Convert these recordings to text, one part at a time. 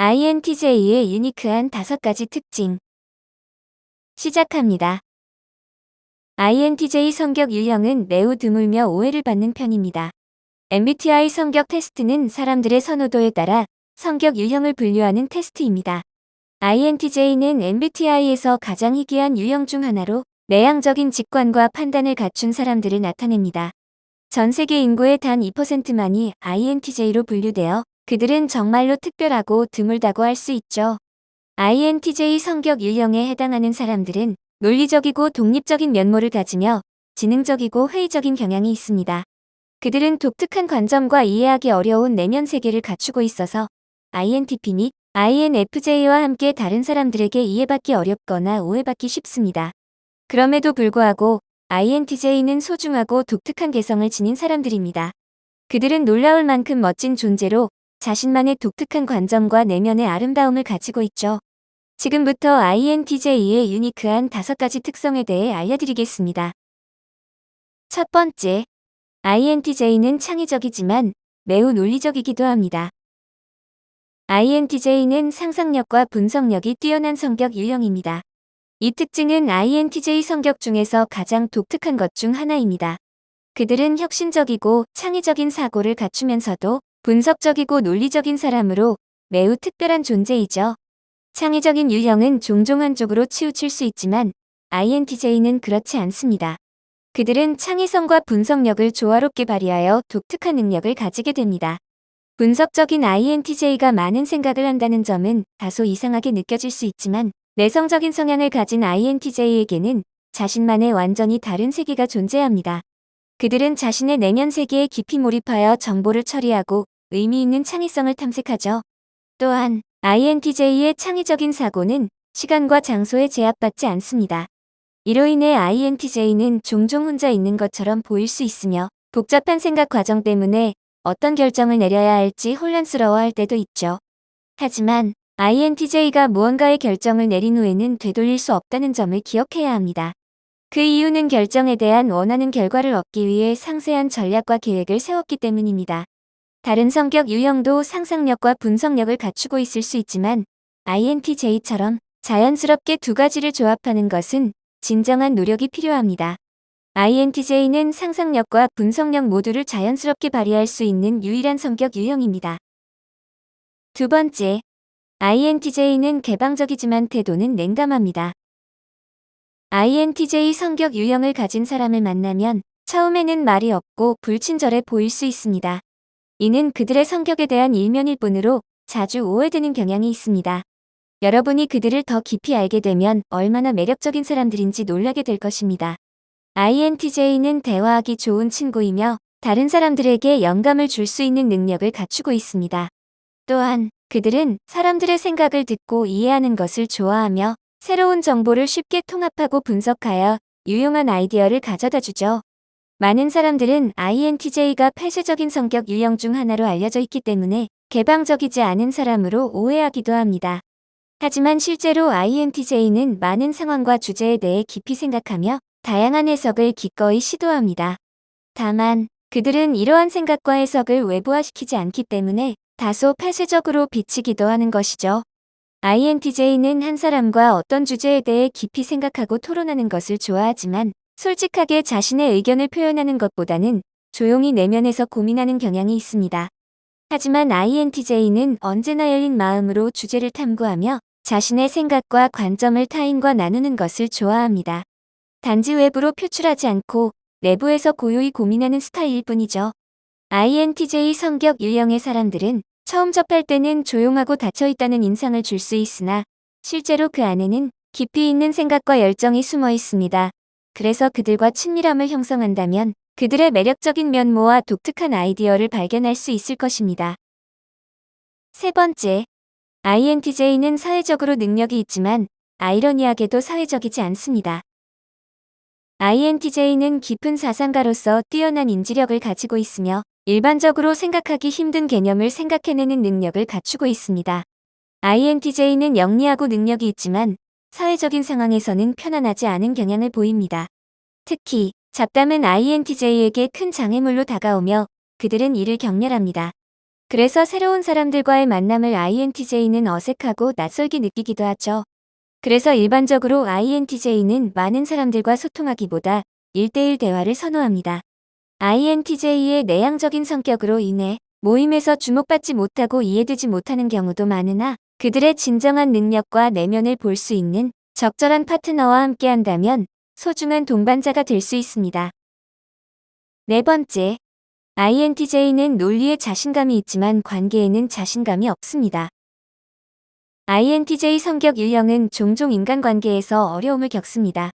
INTJ의 유니크한 다섯 가지 특징. 시작합니다. INTJ 성격 유형은 매우 드물며 오해를 받는 편입니다. MBTI 성격 테스트는 사람들의 선호도에 따라 성격 유형을 분류하는 테스트입니다. INTJ는 MBTI에서 가장 희귀한 유형 중 하나로 내향적인 직관과 판단을 갖춘 사람들을 나타냅니다. 전 세계 인구의 단 2%만이 INTJ로 분류되어 그들은 정말로 특별하고 드물다고 할 수 있죠. INTJ 성격 유형에 해당하는 사람들은 논리적이고 독립적인 면모를 가지며 지능적이고 회의적인 경향이 있습니다. 그들은 독특한 관점과 이해하기 어려운 내면 세계를 갖추고 있어서 INTP 및 INFJ와 함께 다른 사람들에게 이해받기 어렵거나 오해받기 쉽습니다. 그럼에도 불구하고 INTJ는 소중하고 독특한 개성을 지닌 사람들입니다. 그들은 놀라울 만큼 멋진 존재로 자신만의 독특한 관점과 내면의 아름다움을 가지고 있죠. 지금부터 INTJ의 유니크한 다섯 가지 특성에 대해 알려드리겠습니다. 첫 번째, INTJ는 창의적이지만 매우 논리적이기도 합니다. INTJ는 상상력과 분석력이 뛰어난 성격 유형입니다. 이 특징은 INTJ 성격 중에서 가장 독특한 것 중 하나입니다. 그들은 혁신적이고 창의적인 사고를 갖추면서도 분석적이고 논리적인 사람으로 매우 특별한 존재이죠. 창의적인 유형은 종종 한쪽으로 치우칠 수 있지만 INTJ는 그렇지 않습니다. 그들은 창의성과 분석력을 조화롭게 발휘하여 독특한 능력을 가지게 됩니다. 분석적인 INTJ가 많은 생각을 한다는 점은 다소 이상하게 느껴질 수 있지만 내성적인 성향을 가진 INTJ에게는 자신만의 완전히 다른 세계가 존재합니다. 그들은 자신의 내면 세계에 깊이 몰입하여 정보를 처리하고 의미 있는 창의성을 탐색하죠. 또한 INTJ의 창의적인 사고는 시간과 장소에 제약받지 않습니다. 이로 인해 INTJ는 종종 혼자 있는 것처럼 보일 수 있으며 복잡한 생각 과정 때문에 어떤 결정을 내려야 할지 혼란스러워할 때도 있죠. 하지만 INTJ가 무언가의 결정을 내린 후에는 되돌릴 수 없다는 점을 기억해야 합니다. 그 이유는 결정에 대한 원하는 결과를 얻기 위해 상세한 전략과 계획을 세웠기 때문입니다. 다른 성격 유형도 상상력과 분석력을 갖추고 있을 수 있지만 INTJ처럼 자연스럽게 두 가지를 조합하는 것은 진정한 노력이 필요합니다. INTJ는 상상력과 분석력 모두를 자연스럽게 발휘할 수 있는 유일한 성격 유형입니다. 두 번째, INTJ는 개방적이지만 태도는 냉담합니다. INTJ 성격 유형을 가진 사람을 만나면 처음에는 말이 없고 불친절해 보일 수 있습니다. 이는 그들의 성격에 대한 일면일 뿐으로 자주 오해되는 경향이 있습니다. 여러분이 그들을 더 깊이 알게 되면 얼마나 매력적인 사람들인지 놀라게 될 것입니다. INTJ는 대화하기 좋은 친구이며 다른 사람들에게 영감을 줄 수 있는 능력을 갖추고 있습니다. 또한 그들은 사람들의 생각을 듣고 이해하는 것을 좋아하며 새로운 정보를 쉽게 통합하고 분석하여 유용한 아이디어를 가져다 주죠. 많은 사람들은 INTJ가 폐쇄적인 성격 유형 중 하나로 알려져 있기 때문에 개방적이지 않은 사람으로 오해하기도 합니다. 하지만 실제로 INTJ는 많은 상황과 주제에 대해 깊이 생각하며 다양한 해석을 기꺼이 시도합니다. 다만 그들은 이러한 생각과 해석을 외부화시키지 않기 때문에 다소 폐쇄적으로 비치기도 하는 것이죠. INTJ는 한 사람과 어떤 주제에 대해 깊이 생각하고 토론하는 것을 좋아하지만 솔직하게 자신의 의견을 표현하는 것보다는 조용히 내면에서 고민하는 경향이 있습니다. 하지만 INTJ는 언제나 열린 마음으로 주제를 탐구하며 자신의 생각과 관점을 타인과 나누는 것을 좋아합니다. 단지 외부로 표출하지 않고 내부에서 고요히 고민하는 스타일일 뿐이죠. INTJ 성격 유형의 사람들은 처음 접할 때는 조용하고 닫혀있다는 인상을 줄 수 있으나 실제로 그 안에는 깊이 있는 생각과 열정이 숨어 있습니다. 그래서 그들과 친밀함을 형성한다면 그들의 매력적인 면모와 독특한 아이디어를 발견할 수 있을 것입니다. 세 번째, INTJ는 사회적으로 능력이 있지만 아이러니하게도 사회적이지 않습니다. INTJ는 깊은 사상가로서 뛰어난 인지력을 가지고 있으며 일반적으로 생각하기 힘든 개념을 생각해내는 능력을 갖추고 있습니다. INTJ는 영리하고 능력이 있지만 사회적인 상황에서는 편안하지 않은 경향을 보입니다. 특히 잡담은 INTJ에게 큰 장애물로 다가오며 그들은 이를 경멸합니다. 그래서 새로운 사람들과의 만남을 INTJ는 어색하고 낯설게 느끼기도 하죠. 그래서 일반적으로 INTJ는 많은 사람들과 소통하기보다 1대1 대화를 선호합니다. INTJ의 내향적인 성격으로 인해 모임에서 주목받지 못하고 이해되지 못하는 경우도 많으나 그들의 진정한 능력과 내면을 볼 수 있는 적절한 파트너와 함께한다면 소중한 동반자가 될 수 있습니다. 네 번째, INTJ는 논리에 자신감이 있지만 관계에는 자신감이 없습니다. INTJ 성격 유형은 종종 인간관계에서 어려움을 겪습니다.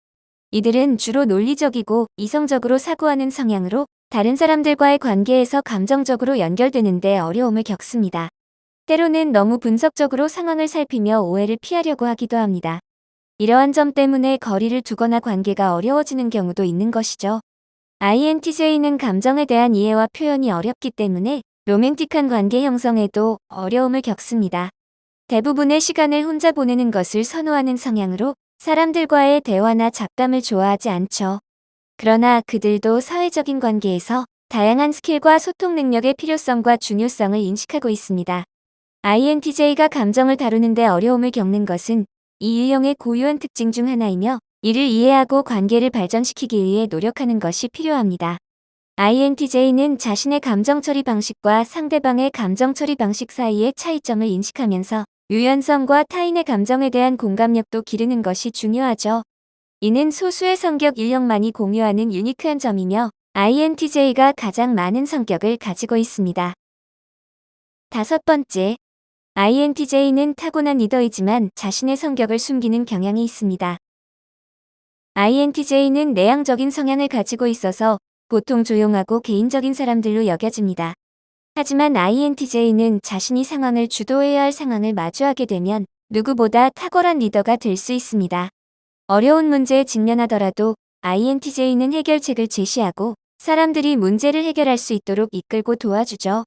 이들은 주로 논리적이고 이성적으로 사고하는 성향으로 다른 사람들과의 관계에서 감정적으로 연결되는데 어려움을 겪습니다. 때로는 너무 분석적으로 상황을 살피며 오해를 피하려고 하기도 합니다. 이러한 점 때문에 거리를 두거나 관계가 어려워지는 경우도 있는 것이죠. INTJ는 감정에 대한 이해와 표현이 어렵기 때문에 로맨틱한 관계 형성에도 어려움을 겪습니다. 대부분의 시간을 혼자 보내는 것을 선호하는 성향으로 사람들과의 대화나 잡담을 좋아하지 않죠. 그러나 그들도 사회적인 관계에서 다양한 스킬과 소통 능력의 필요성과 중요성을 인식하고 있습니다. INTJ가 감정을 다루는데 어려움을 겪는 것은 이 유형의 고유한 특징 중 하나이며 이를 이해하고 관계를 발전시키기 위해 노력하는 것이 필요합니다. INTJ는 자신의 감정 처리 방식과 상대방의 감정 처리 방식 사이의 차이점을 인식하면서 유연성과 타인의 감정에 대한 공감력도 기르는 것이 중요하죠. 이는 소수의 성격 유형만이 공유하는 유니크한 점이며 INTJ가 가장 많은 성격을 가지고 있습니다. 다섯 번째, INTJ는 타고난 리더이지만 자신의 성격을 숨기는 경향이 있습니다. INTJ는 내향적인 성향을 가지고 있어서 보통 조용하고 개인적인 사람들로 여겨집니다. 하지만 INTJ는 자신이 상황을 주도해야 할 상황을 마주하게 되면 누구보다 탁월한 리더가 될 수 있습니다. 어려운 문제에 직면하더라도 INTJ는 해결책을 제시하고 사람들이 문제를 해결할 수 있도록 이끌고 도와주죠.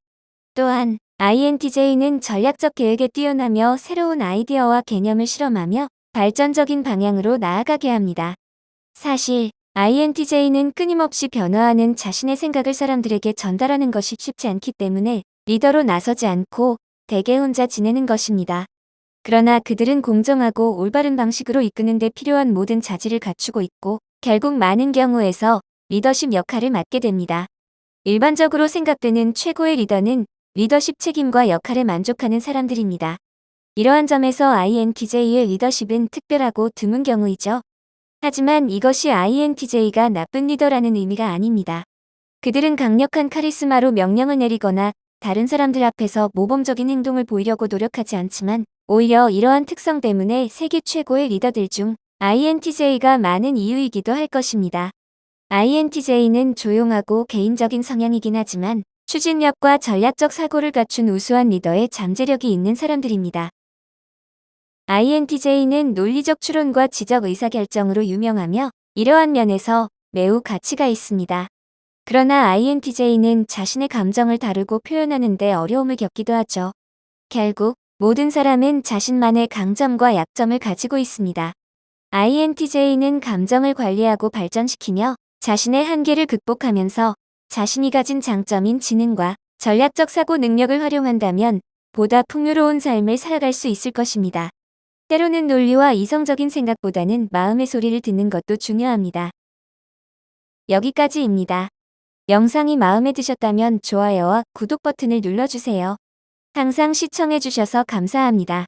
또한 INTJ는 전략적 계획에 뛰어나며 새로운 아이디어와 개념을 실험하며 발전적인 방향으로 나아가게 합니다. 사실 INTJ는 끊임없이 변화하는 자신의 생각을 사람들에게 전달하는 것이 쉽지 않기 때문에 리더로 나서지 않고 대개 혼자 지내는 것입니다. 그러나 그들은 공정하고 올바른 방식으로 이끄는 데 필요한 모든 자질을 갖추고 있고 결국 많은 경우에서 리더십 역할을 맡게 됩니다. 일반적으로 생각되는 최고의 리더는 리더십 책임과 역할에 만족하는 사람들입니다. 이러한 점에서 INTJ의 리더십은 특별하고 드문 경우이죠. 하지만 이것이 INTJ가 나쁜 리더라는 의미가 아닙니다. 그들은 강력한 카리스마로 명령을 내리거나 다른 사람들 앞에서 모범적인 행동을 보이려고 노력하지 않지만 오히려 이러한 특성 때문에 세계 최고의 리더들 중 INTJ가 많은 이유이기도 할 것입니다. INTJ는 조용하고 개인적인 성향이긴 하지만 추진력과 전략적 사고를 갖춘 우수한 리더의 잠재력이 있는 사람들입니다. INTJ는 논리적 추론과 지적 의사결정으로 유명하며 이러한 면에서 매우 가치가 있습니다. 그러나 INTJ는 자신의 감정을 다루고 표현하는 데 어려움을 겪기도 하죠. 결국 모든 사람은 자신만의 강점과 약점을 가지고 있습니다. INTJ는 감정을 관리하고 발전시키며 자신의 한계를 극복하면서 자신이 가진 장점인 지능과 전략적 사고 능력을 활용한다면 보다 풍요로운 삶을 살아갈 수 있을 것입니다. 때로는 논리와 이성적인 생각보다는 마음의 소리를 듣는 것도 중요합니다. 여기까지입니다. 영상이 마음에 드셨다면 좋아요와 구독 버튼을 눌러주세요. 항상 시청해주셔서 감사합니다.